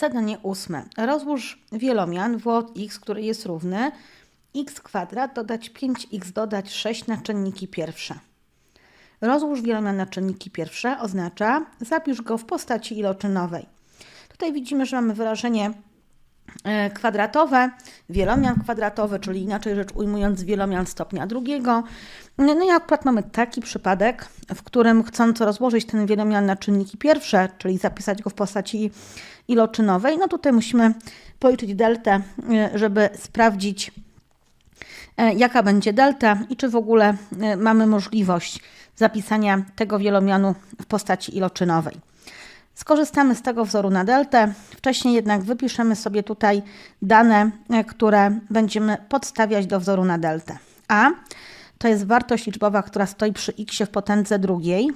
Zadanie ósme. Rozłóż wielomian w od x, który jest równy x kwadrat dodać 5x dodać 6 na czynniki pierwsze. Rozłóż wielomian na czynniki pierwsze oznacza zapisz go w postaci iloczynowej. Tutaj widzimy, że mamy wyrażenie kwadratowe, wielomian kwadratowy, czyli inaczej rzecz ujmując wielomian stopnia drugiego. No i akurat mamy taki przypadek, w którym chcąc rozłożyć ten wielomian na czynniki pierwsze, czyli zapisać go w postaci iloczynowej, no tutaj musimy policzyć deltę, e, żeby sprawdzić e, jaka będzie delta i czy w ogóle e, mamy możliwość zapisania tego wielomianu w postaci iloczynowej. Skorzystamy z tego wzoru na deltę. Wcześniej jednak wypiszemy sobie tutaj dane, e, które będziemy podstawiać do wzoru na deltę. A to jest wartość liczbowa, która stoi przy x w potędze drugiej.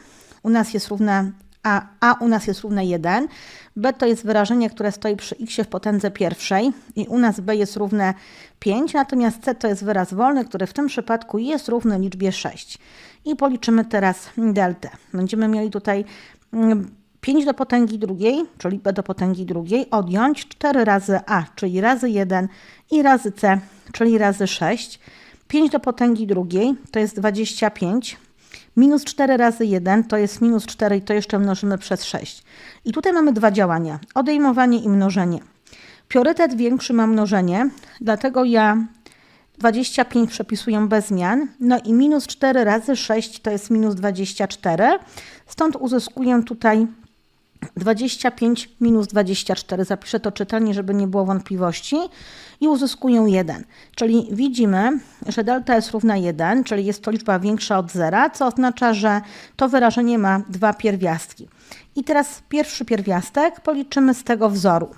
U nas jest równa a, a u nas jest równe 1. b to jest wyrażenie, które stoi przy x w potędze pierwszej i u nas b jest równe 5, natomiast c to jest wyraz wolny, który w tym przypadku jest równy liczbie 6. I policzymy teraz deltę. Będziemy mieli tutaj mm, 5 do potęgi drugiej, czyli b do potęgi drugiej, odjąć 4 razy a, czyli razy 1 i razy c, czyli razy 6. 5 do potęgi drugiej to jest 25. Minus 4 razy 1 to jest minus 4 i to jeszcze mnożymy przez 6. I tutaj mamy dwa działania, odejmowanie i mnożenie. Priorytet większy ma mnożenie, dlatego ja 25 przepisuję bez zmian. No i minus 4 razy 6 to jest minus 24. Stąd uzyskuję tutaj 25 minus 24. Zapiszę to czytelnie, żeby nie było wątpliwości. I uzyskuję 1. Czyli widzimy, że delta jest równa 1, czyli jest to liczba większa od zera, co oznacza, że to wyrażenie ma dwa pierwiastki. I teraz pierwszy pierwiastek policzymy z tego wzoru.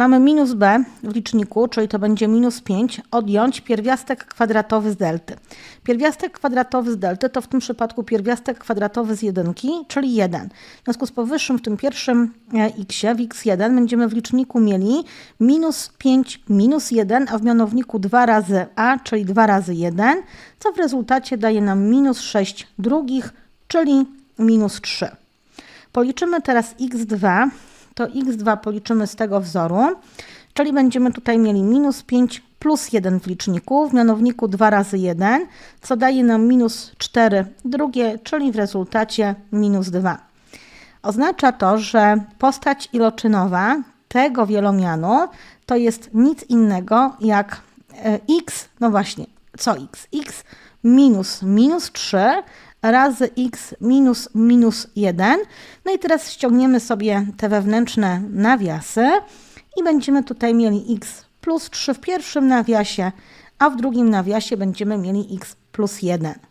Mamy minus b w liczniku, czyli to będzie minus 5, odjąć pierwiastek kwadratowy z delty. Pierwiastek kwadratowy z delty to w tym przypadku pierwiastek kwadratowy z jedynki, czyli 1. W związku z powyższym w tym pierwszym e, x, w x1 będziemy w liczniku mieli minus 5 minus 1, a w mianowniku 2 razy a, czyli 2 razy 1, co w rezultacie daje nam minus 6 drugich, czyli minus 3. Policzymy teraz x2 to x2 policzymy z tego wzoru, czyli będziemy tutaj mieli minus 5 plus 1 w liczniku, w mianowniku 2 razy 1, co daje nam minus 4 drugie, czyli w rezultacie minus 2. Oznacza to, że postać iloczynowa tego wielomianu to jest nic innego jak e, x, no właśnie, co x? x minus minus 3 razy x minus minus 1. No i teraz ściągniemy sobie te wewnętrzne nawiasy i będziemy tutaj mieli x plus 3 w pierwszym nawiasie, a w drugim nawiasie będziemy mieli x plus 1.